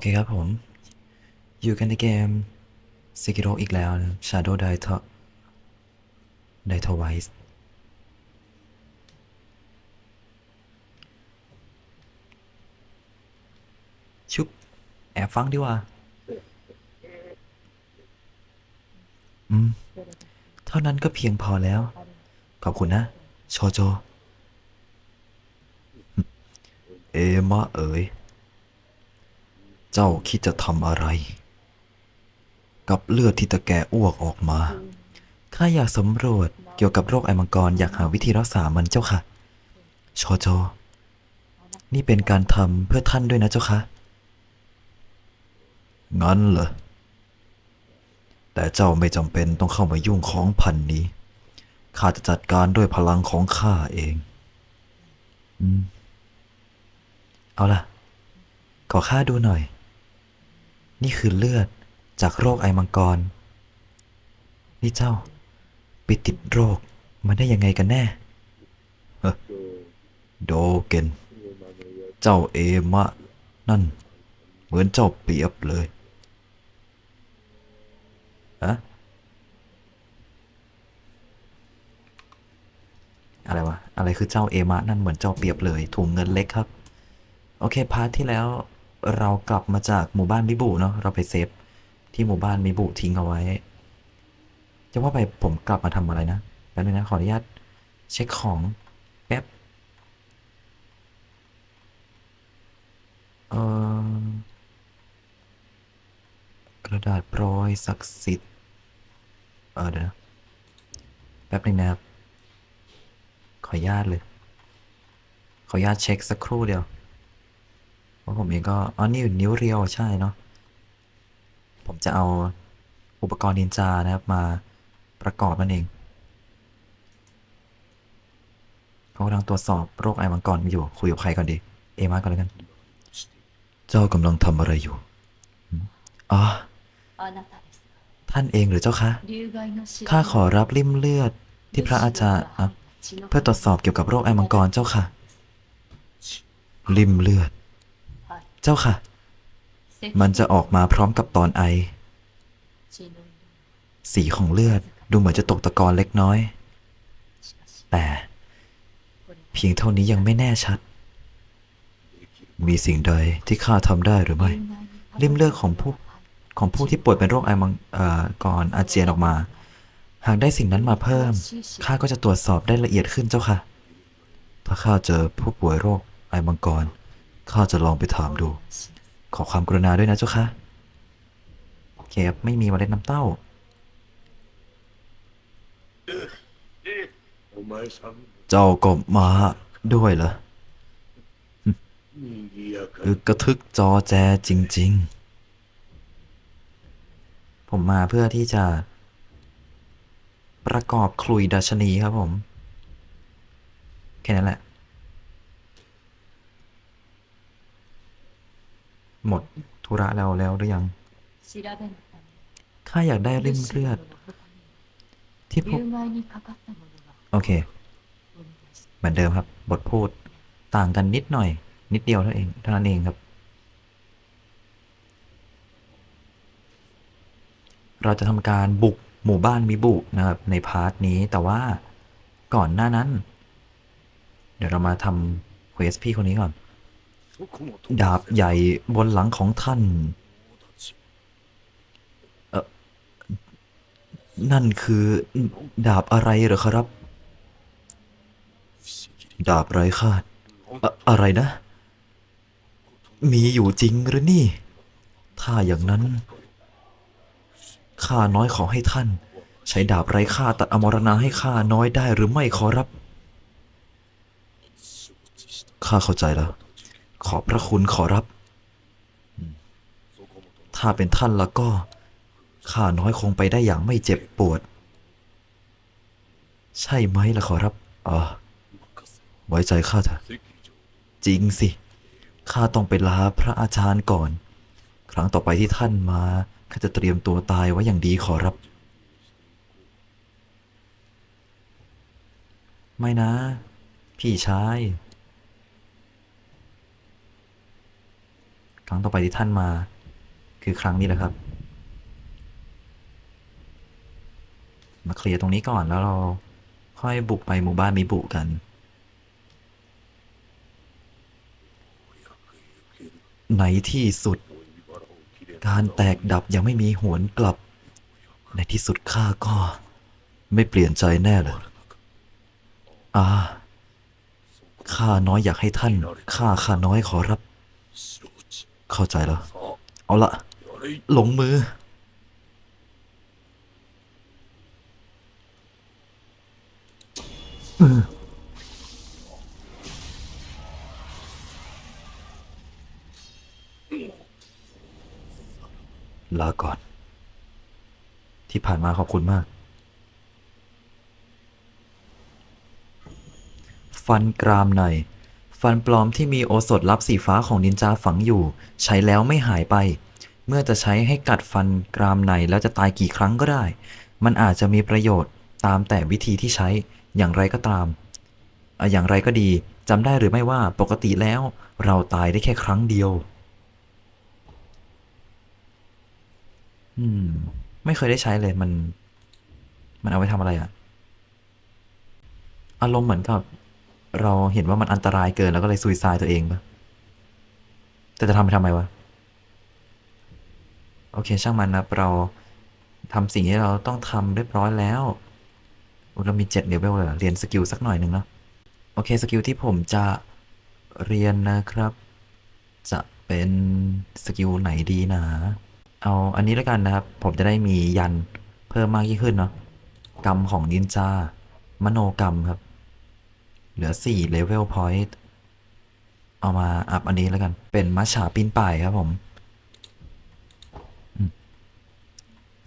อเคครับผม อยู่กันในเกม Sekiro อีกแล้วนะ Shadow Die t o Die Twice ชุบ แอบฟังดีว่า อืม เท่านั้นก็เพียงพอแล้ว ขอบคุณนะ โชโจ เอมะเอ๋ย เจ้าคิดจะทำอะไร กับเลือดที่ตะแกอ้วกออกมา ข้าอยากสำรวจเกี่ยวกับโรคไอมังกรอยากหาวิธีรักษามันเจ้าค่ะโชโจนี่เป็นการทำเพื่อท่านด้วยนะเจ้าค่ะงั้นเหรอ แต่เจ้าไม่จำเป็นต้องเข้ามายุ่งของพันนี้ ข้าจะจัดการด้วยพลังของข้าเอง อืม เอาล่ะ ขอข้าดูหน่อย นี่คือเลือดจากโรคไอมังกร นี่เจ้า ไปติดโรคมาได้ยังไงกันแน่เฮ้อโดเกนเจ้าเอมะ นั่น เหมือนเจ้าเปียบเลยอะอะไรวะ อะไรคือเจ้าเอมะ นั่นเหมือนเจ้าเปียบเลยถุงเงินเล็กครับ โอเค พาร์ทที่แล้ว เรากลับมาจากหมู่บ้านมิบุเนาะเราไปเซฟที่หมู่บ้านมิบุทิ้งเอาไว้จะว่าไปผมกลับมาทำอะไรนะแป๊บนึงนะขออนุญาตเช็คของแป๊บเออกระดาษโปรยศักดิ์สิทธิ์เออเดี๋ยวนะแป๊บนึงนะครับขออนุญาตเลย ขออนุญาตเช็คสักครู่เดียว ของผมเองก็อ๋อนี่อยู่นิ้วเรียวใช่เนาะผมจะเอาอุปกรณ์นินจานะครับมาประกอบมันเองเขากำลังตรวจสอบโรคไอมังกรอยู่คุยกับใครก่อนดี เอมาก่อนแล้วกัน เจ้ากำลังทำอะไรอยู่อ๋อท่านเองหรือเจ้าคะข้าขอรับริมเลือดที่พระอาจารย์เพื่อตรวจสอบเกี่ยวกับโรคไอมังกรเจ้าค่ะ ริมเลือด เจ้าค่ะ มันจะออกมาพร้อมกับตอนไอ สีของเลือดดูเหมือนจะตกตะกอนเล็กน้อย แต่เพียงเท่านี้ยังไม่แน่ชัด มีสิ่งใดที่ข้าทำได้หรือไม่ริ่มเลือดของผู้ของผู้ที่ป่วยเป็นโรคไอมังเอ่อก่อนอาเจียนออกมา หากได้สิ่งนั้นมาเพิ่ม ข้าก็จะตรวจสอบได้ละเอียดขึ้นเจ้าค่ะ ถ้าข้าเจอผู้ป่วยโรคไอมังกร ข้าจะลองไปถามดู ขอความกรุณาด้วยนะเจ้าคะเคคบไม่มีมเมล็ดน้ำเต้า เจ้าก็มาด้วยเหรอคือกระทึกจอแจจริง ๆ ผมมาเพื่อที่จะ ประกอบคลุยดัชนีครับผม แค่นั้นแหละ หมดธุระเราแล้วหรือยัง ข้าอยากได้ริ่มเลือด ที่พบโอเค เหมือนเดิมครับ บทพูดต่างกันนิดหน่อย นิดเดียวเท่าเองเท่านั้นเองครับ เราจะทำการบุกหมู่บ้านมิบุนะครับ ในพาร์ทนี้แต่ว่าก่อนหน้านั้น เดี๋ยวเรามาทำเควสพี่คนนี้ก่อน ดาบใหญ่บนหลังของท่าน เออนั่นคือดาบอะไรหรอครับ ดาบไร้คาดอะอะไรนะ มีอยู่จริงหรือนี่ ถ้าอย่างนั้น ข้าน้อยขอให้ท่าน ใช้ดาบไร้ค่าตัดอมรณาให้ข้าน้อยได้หรือไม่ขอรับ ข้าเข้าใจแล้ว ขอบพระคุณขอรับ ถ้าเป็นท่านแล้วก็ข้าน้อยคงไปได้อย่างไม่เจ็บปวด ใช่ไหมล่ะขอรับอ๋อไว้ใจข้าเถอะจริงสิข้าต้องไปลาพระอาจารย์ก่อน ครั้งต่อไปที่ท่านมาข้าจะเตรียมตัวตายไว้อย่างดีขอรับ ไม่นะ พี่ชาย ครั้งต่อไปที่ท่านมา คือครั้งนี้แหละครับ มาเคลียร์ตรงนี้ก่อนแล้วเราค่อยบุกไปหมู่บ้านมิบุกันในที่สุด การแตกดับยังไม่มีหวนกลับ ในที่สุดข้าก็ไม่เปลี่ยนใจแน่เลยอ่าข้าน้อยอยากให้ท่านฆ่าข้าน้อยขอรับ เข้าใจแล้ว เอาละลงมือ ลาก่อน ที่ผ่านมาขอบคุณมาก ฟันกรามใน ฟันปลอมที่มีโอสถลับสีฟ้าของนินจาฝังอยู่ ใช้แล้วไม่หายไป เมื่อจะใช้ให้กัดฟันกรามในแล้วจะตายกี่ครั้งก็ได้ มันอาจจะมีประโยชน์ตามแต่วิธีที่ใช้อย่างไรก็ตามอะอย่างไรก็ดีจำได้หรือไม่ว่าปกติแล้วเราตายได้แค่ครั้งเดียว อืม ไม่เคยได้ใช้เลยมัน มันเอาไว้ทำอะไรอะอารมณ์เหมือนกับ เราเห็นว่ามันอันตรายเกินแล้วก็เลยซุยซายตัวเองปะแต่จะทำไปทำไมวะ โอเค ช่างมันนะเราทำสิ่งที่เราต้องทำเรียบร้อยแล้ว เรามีเจ็ดเลเวลเลยหรอเรียนสกิลสักหน่อยหนึ่งเนาะ โอเค สกิลที่ผมจะเรียนนะครับ จะเป็นสกิลไหนดีนะ เอาอันนี้แล้วกันนะครับ ผมจะได้มียันเพิ่มมากยิ่งขึ้นเนาะ กรรมของนินจามโนกรรมครับ เหลือ4 level point เอามาอัพอันนี้แล้วกัน เป็นมัชฉาปีนป่ายครับผม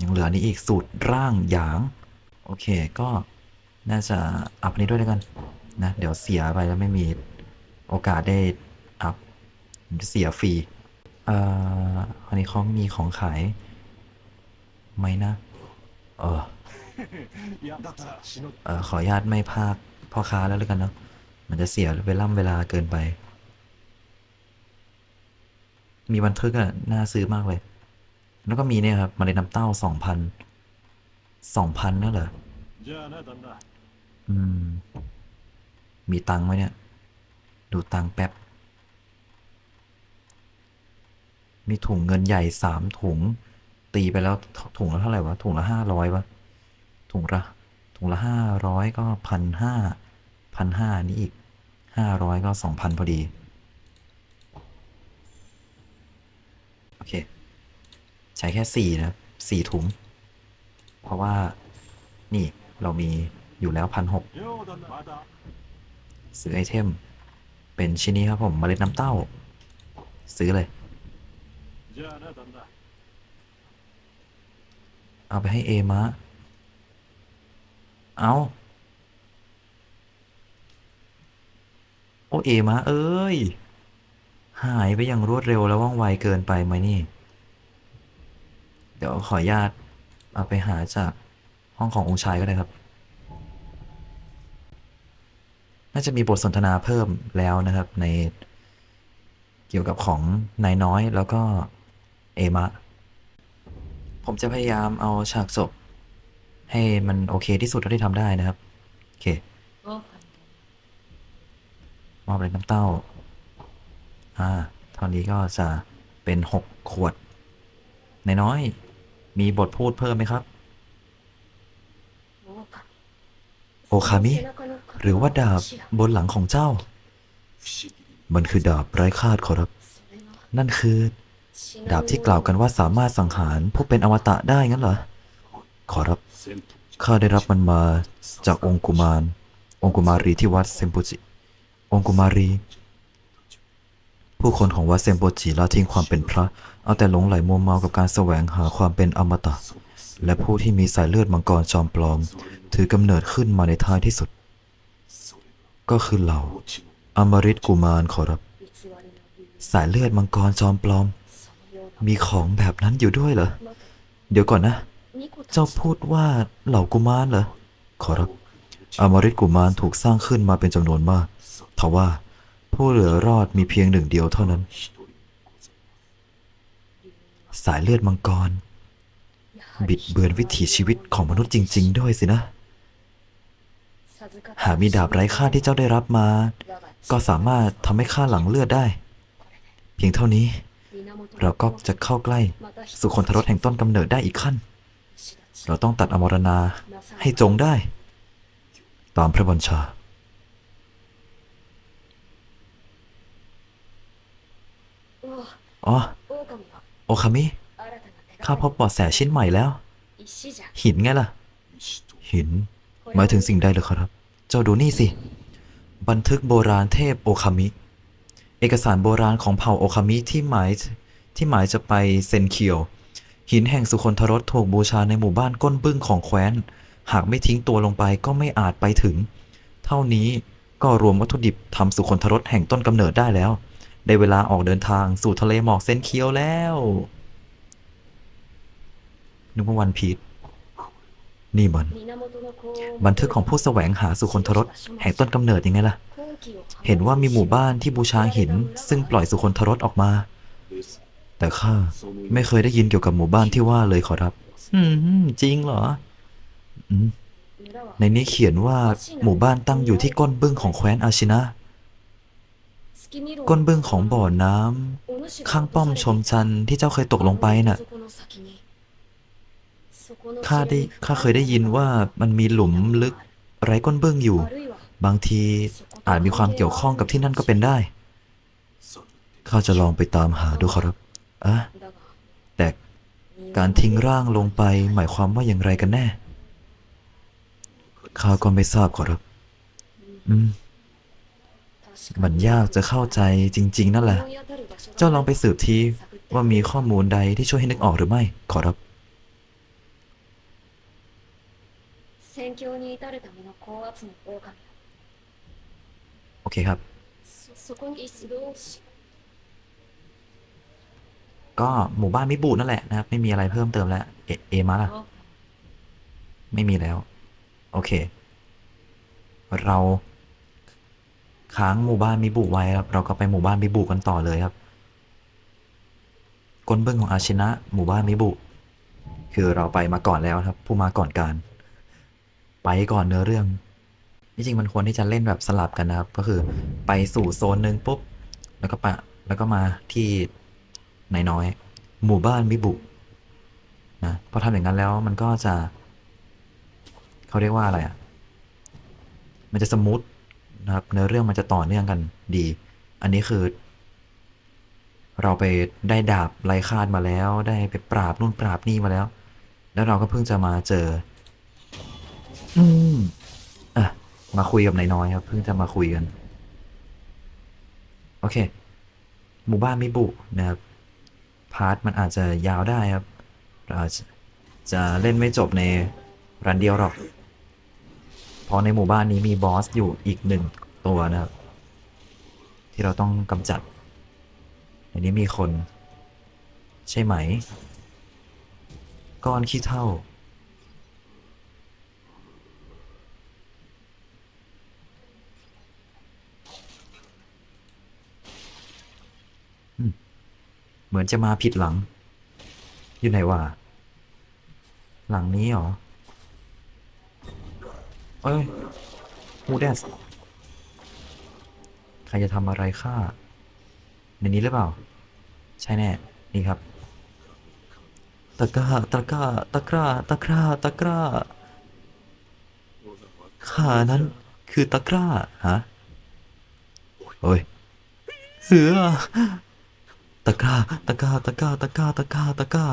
ยังเหลือนี้อีกสูตรร่างหยาง โอเคก็น่าจะอัพอันนี้ด้วยแล้วกัน นะ เดี๋ยวเสียไปแล้วไม่มีโอกาสได้อัพจะเสียฟรีอ่ออันนี้เขามีของขายไหมนะ เออเออขออนุญาตไม่พาก พ่อค้าแล้วแล้วกันเนาะมันจะเสียเวล่ำเวลาเกินไป มีบันทึกอะน่าซื้อมากเลย แล้วก็มีเนี่ยครับมาเลยน้ำเต้าสองพันสองพันนั่นเหรออืม มีตังไหมเนี่ย ดูตังแป๊บ มีถุงเงินใหญ่สามถุง ตีไปแล้วถุงละเท่าไหร่วะ ถุงละห้าร้อยวะ ถุงละ ถุงละห้าร้อยก็พันห้าพันห้านี่อีกห้าร้อยก็สองพันพอดี โอเค ใช้แค่สี่นะสี่ถุง เพราะว่านี่เรามีอยู่แล้วพันหกซื้อไอเทม เป็นชิ้นนี้ครับผมเมล็ดน้ำเต้า ซื้อเลย เอาไปให้เอมะ เอาโอเอมะเอ้ย หายไปอย่างรวดเร็วแล้วว่องไวเกินไปไหมนี่ เดี๋ยวขออนุญาตเอาไปหาจากห้องขององค์ชายก็ได้ครับ น่าจะมีบทสนทนาเพิ่มแล้วนะครับ ในเกี่ยวกับของนายน้อยแล้วก็เอมะ ผมจะพยายามเอาฉากจบ ให้มันโอเคที่สุดเท่าที่ทำได้นะครับ โอเคมอบเป็นน้ำเต้า อ่าเท่านี้ก็จะเป็นหกขวดน,น้อย มีบทพูดเพิ่มไหมครับโอคามิ หรือว่าดาบบนหลังของเจ้า มันคือดาบไร้คาดขอรับ นั่นคือ ดาบที่กล่าวกันว่าสามารถสังหารผู้เป็นอวตะได้งั้นเหรอ ขอรับ ข้าได้รับมันมาจากองคุมาร องคุมารีที่วัดเซมปุจิ องคุมารี ผู้คนของวัดเซมโปจิละทิ้งความเป็นพระ เอาแต่หลงไหลมัวเมากับการแสวงหาความเป็นอมตะ และผู้ที่มีสายเลือดมังกรจอมปลอม ถือกำเนิดขึ้นมาในท้ายที่สุด ก็คือเหล่า อมฤตกุมารขอรับ สายเลือดมังกรจอมปลอม มีของแบบนั้นอยู่ด้วยเหรอ เดี๋ยวก่อนนะ เจ้าพูดว่าเหล่ากุมารเหรอ ขอรับอามริตกุมารถูกสร้างขึ้นมาเป็นจำนวนมากทว่าผู้เหลือรอดมีเพียงหนึ่งเดียวเท่านั้น สายเลือดมังกร บิดเบือนวิถีชีวิตของมนุษย์จริง ๆ ด้วยสินะ หากมีดาบไร้ค่าที่เจ้าได้รับมา ก็สามารถทำให้ข้าหลังเลือดได้ เพียงเท่านี้ เราก็จะเข้าใกล้ สู่คนทรสแห่งต้นกำเนิดได้อีกขั้น เราต้องตัดอมรณาให้จงได้ ตามพระบัญชา อ๋อ โอคามิ ข้าพบปอดแสชิ้นใหม่แล้ว หินไงล่ะ หิน หมายถึงสิ่งใดหรือครับ เจ้าดูนี่สิ บันทึกโบราณเทพโอคามิ เอกสารโบราณของเผ่าโอคามิที่หมายที่หมายจะไปเซนเคียว หินแห่งสุคนทรสถูกบูชาในหมู่บ้านก้นบึ้งของแคว้น หากไม่ทิ้งตัวลงไปก็ไม่อาจไปถึง เท่านี้ก็รวมวัตถุดิบทำสุคนทรสแห่งต้นกำเนิดได้แล้ว ได้เวลาออกเดินทางสู่ทะเลหมอกเส้นเคียวแล้วนึกว่าวันพีชนี่มัน บันทึกของผู้แสวงหาสุคนทรสแห่งต้นกำเนิดยังไงล่ะ เห็นว่ามีหมู่บ้านที่บูชาหิน ซึ่งปล่อยสุคนทรสออกมา แต่ข้าไม่เคยได้ยินเกี่ยวกับหมู่บ้านที่ว่าเลยขอรับ อืมจริงเหรอในนี้เขียนว่าหมู่บ้านตั้งอยู่ที่ก้นบึ้งของแคว้นอาชินะ ก้นบึ้งของบ่อน้ำข้างป้อมชมชันที่เจ้าเคยตกลงไปน่ะข้าได้ข้าเคยได้ยินว่ามันมีหลุมลึกไร้ก้นบึ้งอยู่ บางทีอาจมีความเกี่ยวข้องกับที่นั่นก็เป็นได้ ข้าจะลองไปตามหาดูครับ อะแต่การทิ้งร่างลงไปหมายความว่าอย่างไรกันแน่ข้าก็ไม่ทราบขอรับ อืม มันยากจะเข้าใจจริง ๆ นั่นแหละ เจ้าลองไปสืบทีว่ามีข้อมูลใดที่ช่วยให้นึกออกหรือไม่ ขอรับ โอเคครับ ก็หมู่บ้านมิบูนั่นแหละนะครับ ไม่มีอะไรเพิ่มเติมแล้ว เอเอมาล่ะ ไม่มีแล้ว โอเค เราค้างหมู่บ้านมิบุไว้ครับ เราก็ไปหมู่บ้านมิบุกันต่อเลยครับก้นเบื้องของอาชินะ หมู่บ้านมิบุ คือเราไปมาก่อนแล้วครับ ผู้มาก่อนการ ไปก่อนเนื้อเรื่องที่จริงมันควรที่จะเล่นแบบสลับกันนะครับ ก็คือไปสู่โซนหนึ่งปุ๊บ แล้วก็ปะแล้วก็มาที่ นายน้อย หมู่บ้านมิบุนะพอทำอย่างนั้นแล้วมันก็จะ เขาเรียกว่าอะไรอะ มันจะสมูทนะครับเนื้อเรื่องมันจะต่อเนื่องกันดี อันนี้คือ เราไปได้ดาบไร้คาดมาแล้ว ได้ไปปราบนู่นปราบนี่มาแล้ว แล้วเราก็เพิ่งจะมาเจอ อืมอะมาคุยกับนายน้อยครับ เพิ่งจะมาคุยกัน โอเค หมู่บ้านมิบุนะครับ พาร์ทมันอาจจะยาวได้ครับ เราจะจะเล่นไม่จบในรันเดียวหรอก เพราะในหมู่บ้านนี้มีบอสอยู่อีกหนึ่งตัวนะครับ ที่เราต้องกำจัด ในนี้มีคน ใช่ไหม ก้อนขี้เท่าอืม เหมือนจะมาผิดหลัง อยู่ไหนวะ หลังนี้หรอ เอ้ยฮูเดสใครจะทำอะไรข้าในนี้หรือเปล่า ใช่แน่ นี่ครับ ตะกร้า ตะกร้า ตะกร้า ตะกร้า ตะกร้า ข้านั้นคือตะกร้า ฮะเฮ้ยเหือะกาตะกาตะกาตะกาตะกาตะกา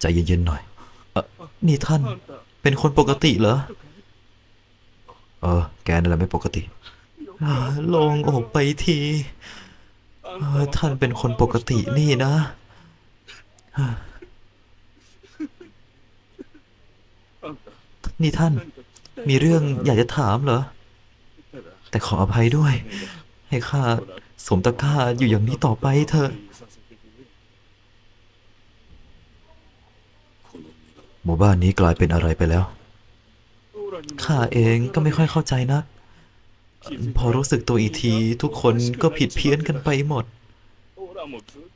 ใจเย็นๆหน่อยอนี่ท่านเป็นคนปกติเหรอ เออ แกนั่นแหละไม่ปกติลงออกไปทีท่านเป็นคนปกตินี่นะนี่ท่านมีเรื่องอยากจะถามเหรอ แต่ขออภัยด้วย ให้ข้าสมตะข้าอยู่อย่างนี้ต่อไปเถอะหมู่บ้านนี้กลายเป็นอะไรไปแล้ว ข้าเองก็ไม่ค่อยเข้าใจนะ พอรู้สึกตัวอีกทีทุกคนก็ผิดเพี้ยนกันไปหมด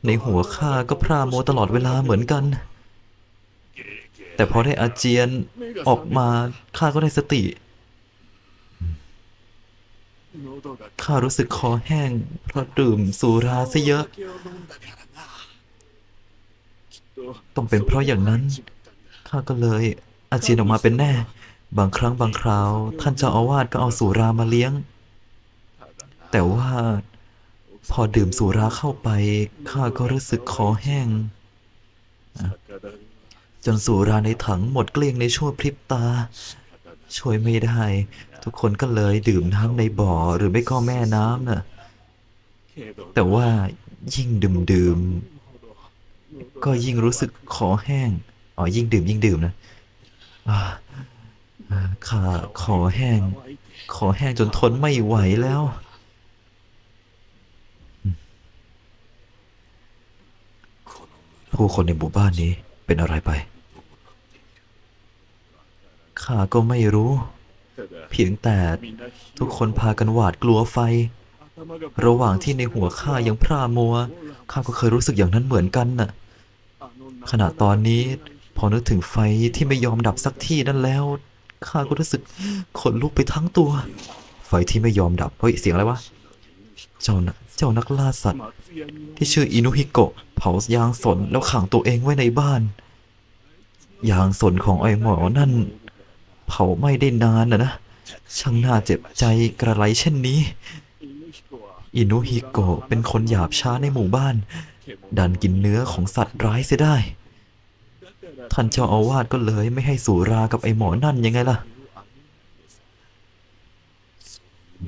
ในหัวข้าก็พร่าโมตลอดเวลาเหมือนกัน แต่พอได้อาเจียนออกมาข้าก็ได้สติ ข้ารู้สึกคอแห้ง เพราะดื่มสุราซะเยอะ ต้องเป็นเพราะอย่างนั้น ข้าก็เลยอาเจียนออกมาเป็นแน่ บางครั้งบางคราว ท่านเจ้าอาวาสก็เอาสุรามาเลี้ยง แต่ว่าพอดื่มสุราเข้าไป ข้าก็รู้สึกคอแห้ง จนสุราในถังหมดเกลี้ยงในชั่วพริบตา ช่วยไม่ได้ ทุกคนก็เลยดื่มน้ำในบ่อหรือไม่ก็แม่น้ำน่ะ แต่ว่ายิ่งดื่มดื่มๆก็ยิ่งรู้สึกคอแห้ง อ๋อ ยิ่งดื่มยิ่งดื่มนะข้าคอแห้ง คอแห้งจนทนไม่ไหวแล้ว ผู้คนในหมู่บ้านนี้เป็นอะไรไป ข้าก็ไม่รู้ เพียงแต่ทุกคนพากันหวาดกลัวไฟ ระหว่างที่ในหัวข้ายังพร่ามัวข้าก็เคยรู้สึกอย่างนั้นเหมือนกันน่ะขณะตอนนี้พอนึกถึงไฟที่ไม่ยอมดับสักที่นั่นแล้วข้าก็รู้สึกขนลุกไปทั้งตัว ไฟที่ไม่ยอมดับเฮ้ยเสียงอะไรวะเจ้านะเจ้านักล่าสัตว์ ที่ชื่ออินุฮิโกะเผายางสนแล้วขังตัวเองไว้ในบ้าน ยางสนของไอหมอนั่น เผาไม้ได้นานนะนะ ช่างน่าเจ็บใจกระไรเช่นนี้ อินุฮิโกะเป็นคนหยาบช้าในหมู่บ้าน ดันกินเนื้อของสัตว์ร้ายเสียได้ ท่านเจ้าอาวาสก็เลยไม่ให้สุรากับไอหมอนั่นยังไงล่ะ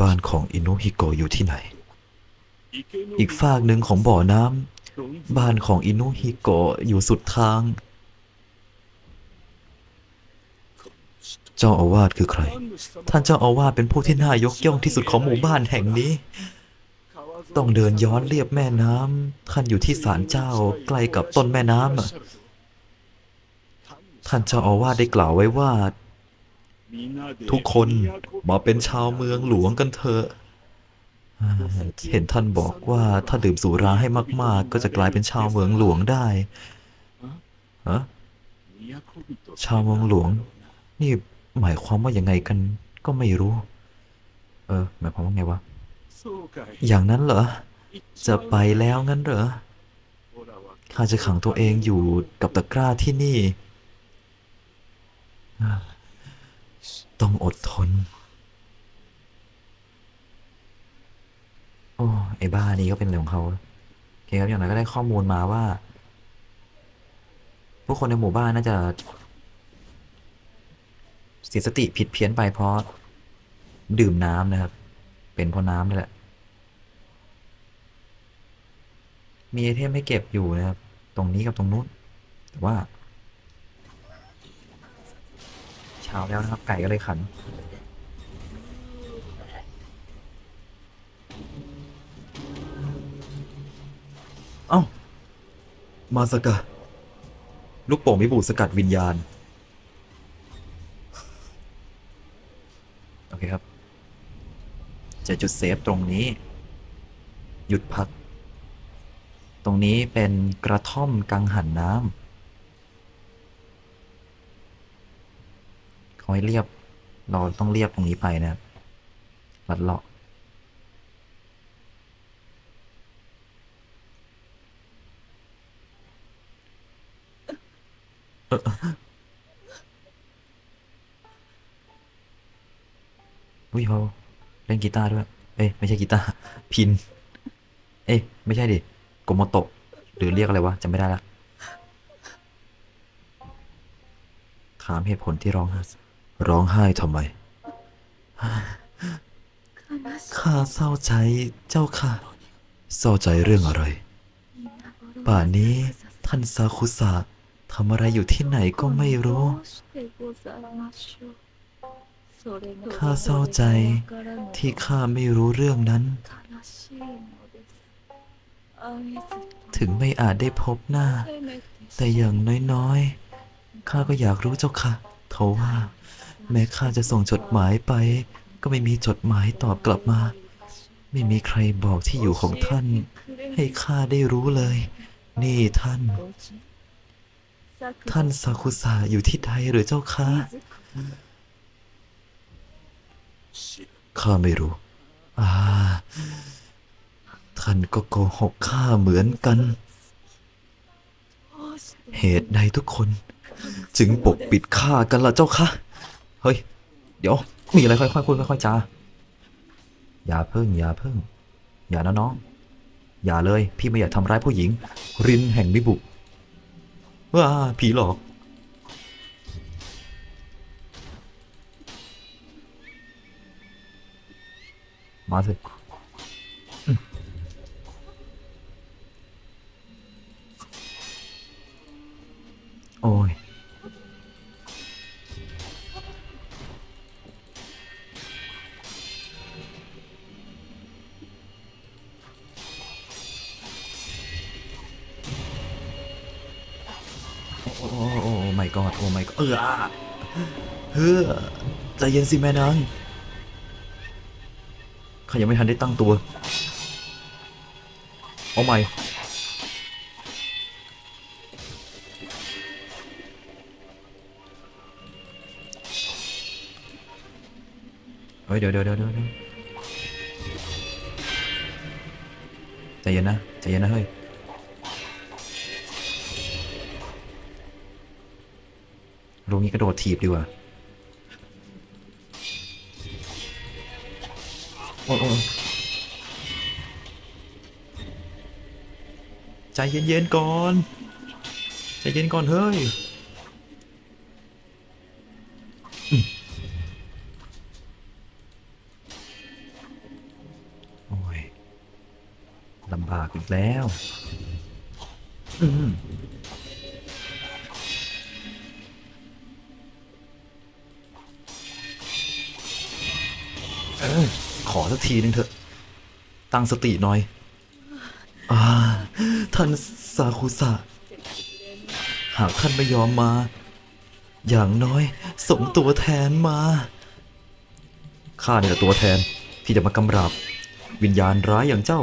บ้านของอินุฮิโกะอยู่ที่ไหน อีกฝากหนึ่งของบ่อน้ำบ้านของอินุฮิโกะอยู่สุดทาง เจ้าอาวาสคือใคร ท่านเจ้าอาวาสเป็นผู้ที่น่ายกย่องที่สุดของหมู่บ้านแห่งนี้ ต้องเดินย้อนเรียบแม่น้ำท่านอยู่ที่ศาลเจ้าใกล้กับต้นแม่น้ำท่านเจ้าอาวาสได้กล่าวไว้ว่า ทุกคนมาเป็นชาวเมืองหลวงกันเถอะเห็นท่านบอกว่าถ้าดื่มสุราให้มาก ๆ ก็จะกลายเป็นชาวเมืองหลวงได้ฮะชาวเมืองหลวง นี่ หมายความว่ายังไงกันก็ไม่รู้ เออ หมายความว่าไงวะ อย่างนั้นเหรอ จะไปแล้วงั้นเหรอ ข้าจะขังตัวเองอยู่กับตะกร้าที่นี่อ่าต้องอดทน โอ้ ไอ้บ้านี้ก็เป็นเรื่องของเขาโอเคครับ อย่างไรก็ได้ข้อมูลมาว่า ผู้คนในหมู่บ้านน่าจะ เสียสติผิดเพี้ยนไปเพราะดื่มน้ำนะครับ เป็นเพราะน้ำนี่แหละ มีไอเทมให้เก็บอยู่นะครับ ตรงนี้กับตรงนู้น แต่ว่า เช้าแล้วนะครับ ไก่ก็เลยขันเอ้า มาสกะ ลูกโป่งวิบูสกัดวิญญาณ โอ เคครับจะจุดเซฟตรงนี้ หยุดพัก ตรงนี้เป็นกระท่อมกังหันน้ำเขาให้เรียบ เราต้องเรียบตรงนี้ไปนะครับลัดเลาะอุ้ ยเขาเล่นกีตาร์ด้วย เอ้ยไม่ใช่กีตาร์พิน เอ้ยไม่ใช่ดิโกโมโตะหรือเรียกอะไรวะจำไม่ได้ละถามเหตุผลที่ร้องไห้ร้องไห้ทำไม ข้าเศร้าใจเจ้าค่ะ เศร้าใจเรื่องอะไร ป่านนี้ท่านซาคุสะทำอะไรอยู่ที่ไหนก็ไม่รู้ ข้าเศร้าใจที่ข้าไม่รู้เรื่องนั้น ถึงไม่อาจได้พบหน้า แต่อย่างน้อยๆข้าก็อยากรู้เจ้าค่ะเทว่า แม้ข้าจะส่งจดหมายไป ก็ไม่มีจดหมายตอบกลับมา ไม่มีใครบอกที่อยู่ของท่าน ให้ข้าได้รู้เลย นี่ท่าน ท่านซากุสะอยู่ที่ใดหรือเจ้าคะ ข้าไม่รู้ อ่า ท่านก็โกหกข้าเหมือนกัน เหตุใดทุกคน จึงปกปิดข้ากันล่ะเจ้าคะ เฮ้ย เดี๋ยว มีอะไรค่อยๆคุยค่อยๆจาอย่าเพิ่ง อย่าเพิ่ง อย่านะน้อง อย่าเลย พี่ไม่อยากทำร้ายผู้หญิง รินแห่งมิบุว้าผีหลอก มาสิอืมโอ้ย โอ้ โอ้ โอ้ไม่กอดโอ้ไม่เอออะเฮ้อใจเย็นสิแม่นาง ยังไม่ทันได้ตั้งตัว เอาใหม่ เฮ้ยเดี๋ยวเดี๋ยวเดี๋ยวเดี๋ยวใจเย็นนะใจเย็นนะเฮ้ยลงนี้กระโดดถีบดีกว่า โอ้โอ้ใจเย็นๆก่อน ใจเย็นก่อนเฮ้ยโอ้ยลำบากอีกแล้ว อืมเออ ขอสักทีนึงเถอะ ตั้งสติหน่อย อ่า ท่านซาคุสะหากท่านไม่ยอมมา อย่างน้อยส่งตัวแทนมา ข้าเนี่ยแหละตัวแทนที่จะมากำราบ วิญญาณร้ายอย่างเจ้า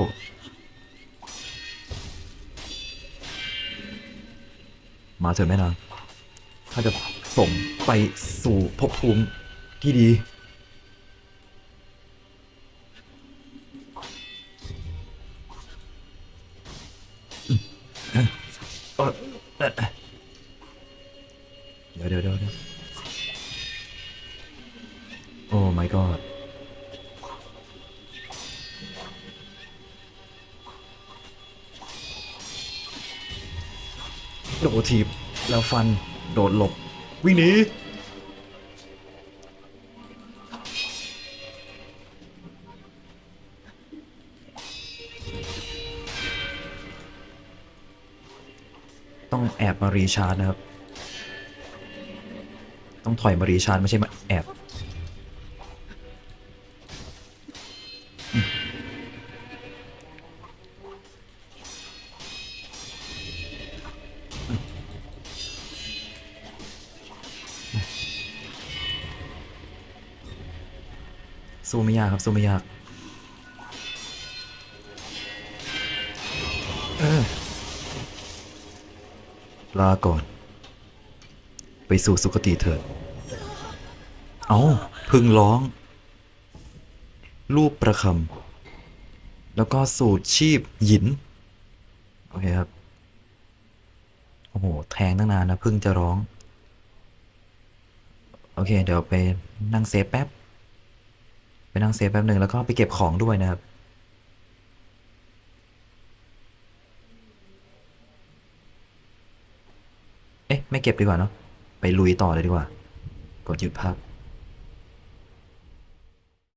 มาเถอะแม่นางข้าจะส่งไปสู่ภพภูมิที่ดี เดี๋ยวเดี๋ยวเดี๋ยวโอ้ my god โดดถีบแล้วฟัน โดดหลบ วิ่งหนี รีชาร์จนะครับ ต้องถอยมารีชาร์จไม่ใช่มาแอบสู้ไม่ยากครับสู้ไม่ยาก เออ ลาก่อน ไปสู่สุคติเถิด เอาพึงร้อง รูปประคำ แล้วก็สูตรชีพหยิน โอเคครับ โอ้โห แทงตั้งนานนะพิ่งจะร้อง โอเค เดี๋ยวไปนั่งเซฟแป๊บ ไปนั่งเซฟแป๊บหนึ่งแล้วก็ไปเก็บของด้วยนะครับ เอ๊ะ ไม่เก็บดีกว่าเนาะไปลุยต่อเลยดีกว่า กดหยุดพัก